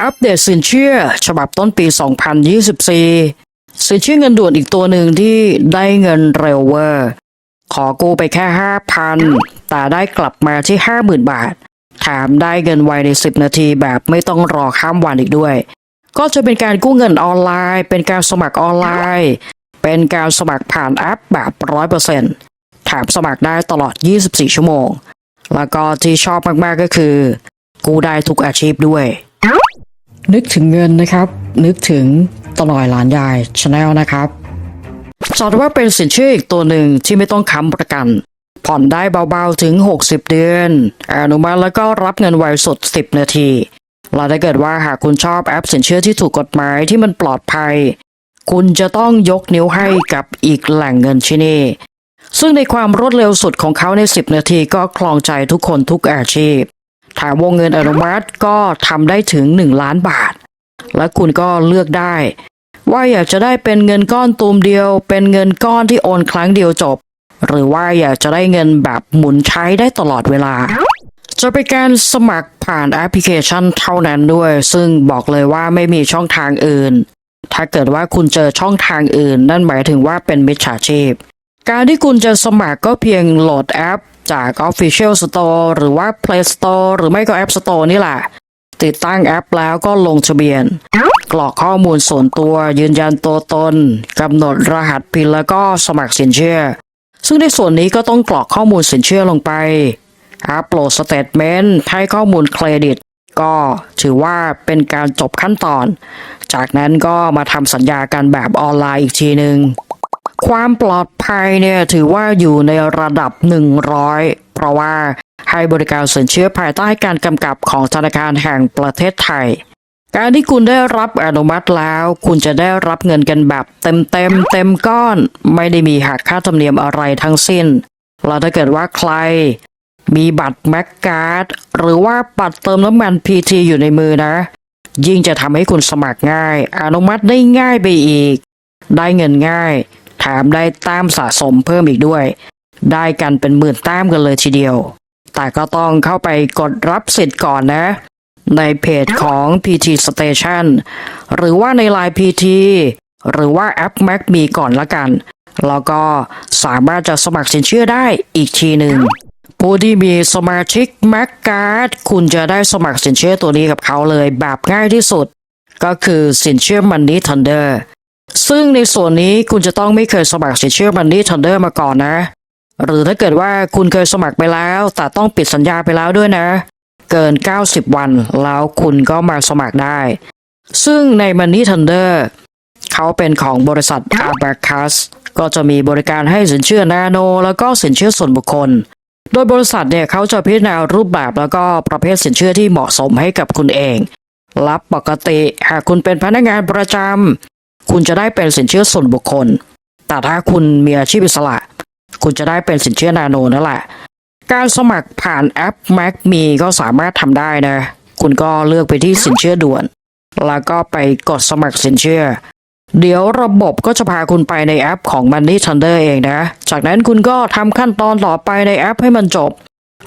อัปเดตสินเชื่อ ฉบับต้นปี 2024 สินเชื่อเงินด่วนอีกตัวหนึ่งที่ได้เงินเร็วเวอร์ ขอกู้ไปแค่ 5,000 แต่ได้กลับมาที่ 50,000 บาท แถมได้เงินไวใน 10 นาทีแบบไม่ต้องรอข้ามวันอีกด้วย ก็จะเป็นการกู้เงินออนไลน์ เป็นการสมัครออนไลน์ เป็นการสมัครผ่านแอปแบบ 100%แถมสมัครได้ตลอด 24 ชั่วโมง แล้วก็ที่ชอบมากๆก็คือ กู้ได้ทุกอาชีพด้วย นึกถึงเงินนะครับ นึกถึงตลอยหลานยายชาแนลนะครับจัดว่าเป็นสินเชื่ออีกตัวหนึ่งที่ไม่ต้องค้ำประกัน ผ่อนได้เบาๆถึง 60 เดือน อนุมัติแล้วก็รับเงินไวสุด10 นาทีและถ้าเกิดว่าหากคุณชอบแอปสินเชื่อที่ถูกกฎหมายที่มันปลอดภัย คุณจะต้องยกนิ้วให้กับอีกแหล่งเงินที่นี่ ซึ่งในความรวดเร็วสุดของเขาใน 10 นาทีก็คลองใจทุกคนทุกอาชีพ ถามวงเงินอนุมัติก็ทำได้ถึง 1 ล้านบาท และคุณก็เลือกได้ ว่าอยากจะได้เป็นเงินก้อนตูมเดียว เป็นเงินก้อนที่โอนครั้งเดียวจบ หรือว่าอยากจะได้เงินแบบหมุนใช้ได้ตลอดเวลา จะเป็นการสมัครผ่านแอปพลิเคชันเท่านั้นด้วย ซึ่งบอกเลยว่าไม่มีช่องทางอื่น ถ้าเกิดว่าคุณเจอช่องทางอื่น นั่นหมายถึงว่าเป็นมิจฉาชีพ การที่คุณจะสมัครก็เพียงโหลดแอปจาก Official Store หรือว่า Play Store หรือไม่ก็ App Store นี่แหละ ติดตั้งแอปแล้วก็ลงทะเบียน กรอกข้อมูลส่วนตัว ยืนยันตัวตนกำหนดรหัสพินแล้วก็สมัครสินเชื่อ ซึ่งในส่วนนี้ก็ต้องกรอกข้อมูลสินเชื่อลงไปอัปโหลดสเตทเมนต์ให้ข้อมูลเครดิต ก็ถือว่าเป็นการจบขั้นตอน จากนั้นก็มาทำสัญญากันแบบออนไลน์อีกทีหนึ่ง ความปลอดภัยเนี่ยถือว่าอยู่ในระดับ 100 เพราะว่าให้บริการสินเชื่อภายใต้การกำกับของธนาคารแห่งประเทศไทย การที่คุณได้รับอนุมัติแล้ว คุณจะได้รับเงินกันแบบเต็มเต็มเต็มก้อน ไม่ได้มีหักค่าธรรมเนียมอะไรทั้งสิ้นแล้วถ้าเกิดว่าใครมีบัตรแม็กการ์ดหรือว่าบัตรเติมน้ำมันพีทีอยู่ในมือนะ ยิ่งจะทำให้คุณสมัครง่าย อนุมัติได้ง่ายไปอีก ได้เงินง่าย แถมได้แต้มสะสมเพิ่มอีกด้วย ได้กันเป็นหมื่นแต้มกันเลยทีเดียว แต่ก็ต้องเข้าไปกดรับสิทธิ์ก่อนนะ ในเพจของ PT Station หรือว่าใน Line PT หรือว่าแอป Mac มีก่อนละกัน แล้วก็สามารถจะสมัครสินเชื่อได้อีกทีหนึ่งผู้ที่มีสมาชิก Mac Card คุณจะได้สมัครสินเชื่อตัวนี้กับเขาเลยแบบง่ายที่สุด ก็คือสินเชื่อ Money Thunder ซึ่งในส่วนนี้คุณจะต้องไม่เคยสมัครสินเชื่อ Money Thunder มาก่อนนะ หรือถ้าเกิดว่าคุณเคยสมัครไปแล้ว แต่ต้องปิดสัญญาไปแล้วด้วยนะ เกิน 90 วันแล้วคุณก็มาสมัครได้ ซึ่งใน Money Thunder เขาเป็นของบริษัท Abacus ก็จะมีบริการให้สินเชื่อนาโน แล้วก็สินเชื่อส่วนบุคคล โดยบริษัทเนี่ยเขาจะพิจารณารูปแบบแล้วก็ประเภทสินเชื่อที่เหมาะสมให้กับคุณเองรับปกติหากคุณเป็นพนักงานประจำ คุณจะได้เป็นสินเชื่อส่วนบุคคล แต่ถ้าคุณมีอาชีพอิสระ คุณจะได้เป็นสินเชื่อนาโนนั่นแหละ การสมัครผ่านแอป Mac มีก็สามารถทำได้นะ คุณก็เลือกไปที่สินเชื่อด่วน แล้วก็ไปกดสมัครสินเชื่อ เดี๋ยวระบบก็จะพาคุณไปในแอปของ Money Thunder เองนะ จากนั้นคุณก็ทำขั้นตอนต่อไปในแอปให้มันจบ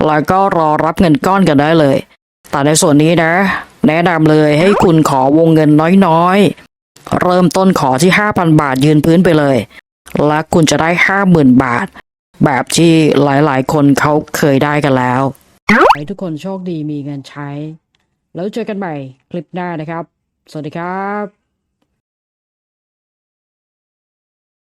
แล้วก็รอรับเงินก้อนกันได้เลยแต่ในส่วนนี้นะ แนะนำเลยให้คุณขอวงเงินน้อย เริ่มต้นขอที่ 5,000 บาทยืนพื้นไปเลย และคุณจะได้ 50,000 บาท แบบที่หลายๆ คนเขาเคยได้กันแล้วให้ทุกคนโชคดีมีเงินใช้ แล้วเจอกันใหม่คลิปหน้านะครับ สวัสดีครับ